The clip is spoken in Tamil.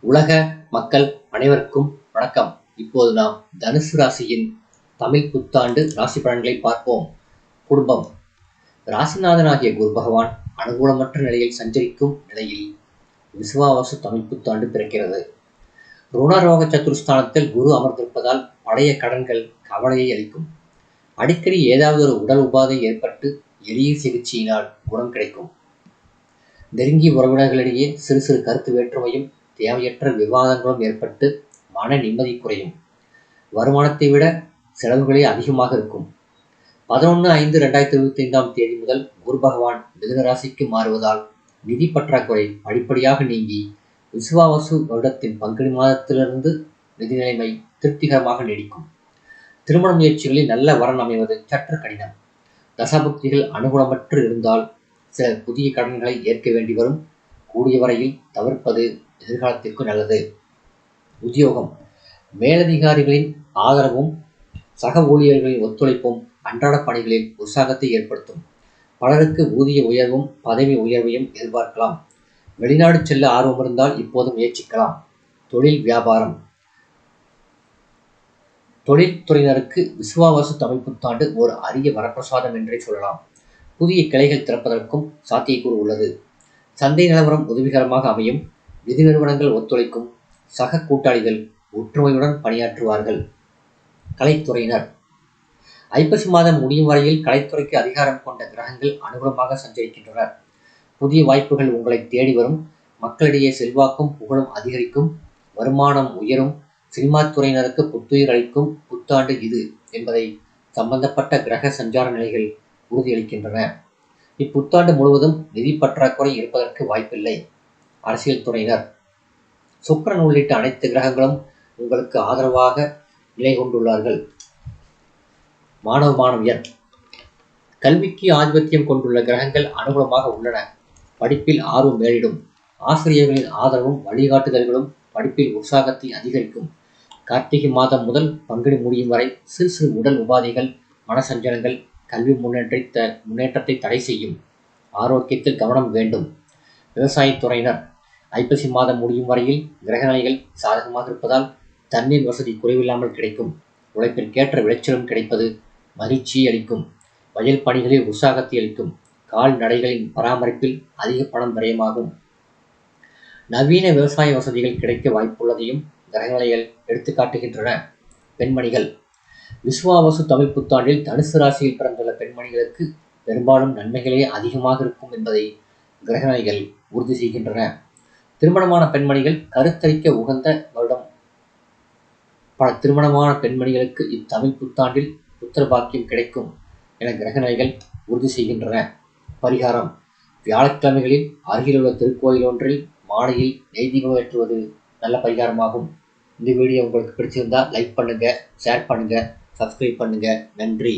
உலக மக்கள் அனைவருக்கும் வணக்கம். இப்போது நாம் தனுசு ராசியின் தமிழ் புத்தாண்டு ராசி பலன்களை பார்ப்போம். குடும்பம். ராசிநாதனாகிய குரு பகவான் அனுகூலமற்ற நிலையில் சஞ்சரிக்கும் நிலையில் விசுவாவசு தமிழ் புத்தாண்டு பிறக்கிறது. ருணரோக சத்துருஸ்தானத்தில் குரு அமர்ந்திருப்பதால் பழைய கடன்கள் கவலையை அளிக்கும். அடிக்கடி ஏதாவது ஒரு உடல் உபாதை ஏற்பட்டு எளிய சிகிச்சையினால் குணம் கிடைக்கும். நெருங்கிய உறவினர்களிடையே சிறு சிறு கருத்து வேற்றுமையும் தேவையற்ற விவாதங்களும் ஏற்பட்டு மன நிம்மதி குறையும். வருமானத்தை விட செலவுகளே அதிகமாக இருக்கும். பதினொன்று ஐந்து ரெண்டாயிரத்தி இருபத்தி ஐந்தாம் தேதி முதல் குரு பகவான் மிதுனராசிக்கு மாறுவதால் நிதி பற்றாக்குறை படிப்படியாக நீங்கி விசுவாவசு வருடத்தின் பங்குனி மாதத்திலிருந்து நிதி நிலைமை திருப்திகரமாக நீடிக்கும். திருமண முயற்சிகளில் நல்ல வரன் அமைவது சற்று கடினம். தசாபுக்திகள் அனுகூலமற்று இருந்தால் சில புதிய கடன்களை ஏற்க வேண்டி வரும். கூடியவரையில் தவிர்ப்பது எதிர்காலத்திற்கு நல்லது. உத்தியோகம். மேலதிகாரிகளின் ஆதரவும் சக ஊழியர்களின் ஒத்துழைப்பும் அன்றாட பணிகளில் உற்சாகத்தை ஏற்படுத்தும். பலருக்கு ஊதிய உயர்வும் பதவி உயர்வையும் எதிர்பார்க்கலாம். வெளிநாடு செல்ல ஆர்வம் இருந்தால் இப்போது முயற்சிக்கலாம். தொழில் வியாபாரம். தொழில்துறையினருக்கு விசுவாவாசு தமிழ் புத்தாண்டு ஒரு அரிய வரப்பிரசாதம் என்றே சொல்லலாம். புதிய கிளைகள் திறப்பதற்கும் சாத்தியக்கூறு உள்ளது. சந்தை நிலவரம் உதவிகரமாக அமையும். நிதி நிறுவனங்கள் ஒத்துழைக்கும். சக கூட்டாளிகள் ஒற்றுமையுடன் பணியாற்றுவார்கள். கலைத்துறையினர். ஐப்பசி மாதம் முடியும் வரையில் கலைத்துறைக்கு அதிகாரம் கொண்ட கிரகங்கள் அனுகூலமாக சஞ்சரிக்கின்றனர். புதிய வாய்ப்புகள் உங்களை தேடி வரும். மக்களிடையே செல்வாக்கும் புகழும் அதிகரிக்கும். வருமானம் உயரும். சினிமா துறையினருக்கு புத்துயிர் அளிக்கும் புத்தாண்டு இது என்பதை சம்பந்தப்பட்ட கிரக சஞ்சார நிலைகள் உறுதியளிக்கின்றன. இப்புத்தாண்டு முழுவதும் நிதி பற்றாக்குறை இருப்பதற்கு வாய்ப்பில்லை. அரசியல் துறையினர் சுக்கரன் உள்ளிட்ட அனைத்து கிரகங்களும் உங்களுக்கு ஆதரவாக நிலை கொண்டுள்ளார்கள். மாணவ மாணவியர் கல்விக்கு ஆதிபத்தியம் கொண்டுள்ள கிரகங்கள் அனுகூலமாக உள்ளன. படிப்பில் ஆர்வம் மேலிடும். ஆசிரியர்களின் ஆதரவும் வழிகாட்டுதல்களும் படிப்பில் உற்சாகத்தை அதிகரிக்கும். கார்த்திகை மாதம் முதல் பங்குனி முடியும் வரை சிறு சிறு உடல் உபாதைகள் மனசஞ்சலங்கள் கல்வி முன்னேற்ற முன்னேற்றத்தை தடை செய்யும் ஆரோக்கியத்தில் கவனம் வேண்டும். விவசாயத்துறையினர் ஐப்பசி மாதம் முடியும் வரையில் கிரகநிலைகள் சாதகமாக இருப்பதால் தண்ணீர் வசதி குறைவில்லாமல் கிடைக்கும். உழைப்பிற்கேற்ற விளைச்சலும் கிடைப்பது மகிழ்ச்சியை அளிக்கும். வயல் பணிகளில் உற்சாகத்தை அளிக்கும். கால்நடைகளின் பராமரிப்பில் அதிக பணம் விரயமாகும். நவீன விவசாய வசதிகள் கிடைக்க வாய்ப்புள்ளதையும் கிரகநிலைகள் எடுத்துக்காட்டுகின்றன. பெண்மணிகள். விஸ்வாவசு தமிழ் புத்தாண்டில் தனுசு ராசியில் உள்ள பெண்மணிகளுக்கு பெரும்பாலும் நன்மைகளே அதிகமாக இருக்கும் என்பதை கிரகணிகள் உறுதி செய்கின்றன. திருமணமான பெண்மணிகள் கருத்தரிக்க உகந்த வருடம். பல திருமணமான பெண்மணிகளுக்கு இத்தமிழ் புத்தாண்டில் புத்திர பாக்கியம் கிடைக்கும் என கிரகணிகள் உறுதி செய்கின்றன. பரிகாரம். வியாழக்கிழமைகளில் அருகில் உள்ள திருக்கோயில் ஒன்றில் மாலையில் நெய்தீபம் ஏற்றுவது நல்ல பரிகாரமாகும். இந்த வீடியோ உங்களுக்கு பிடிச்சிருந்தா லைக் பண்ணுங்க ஷேர் பண்ணுங்க சப்ஸ்கிரைப் பண்ணுங்க. நன்றி.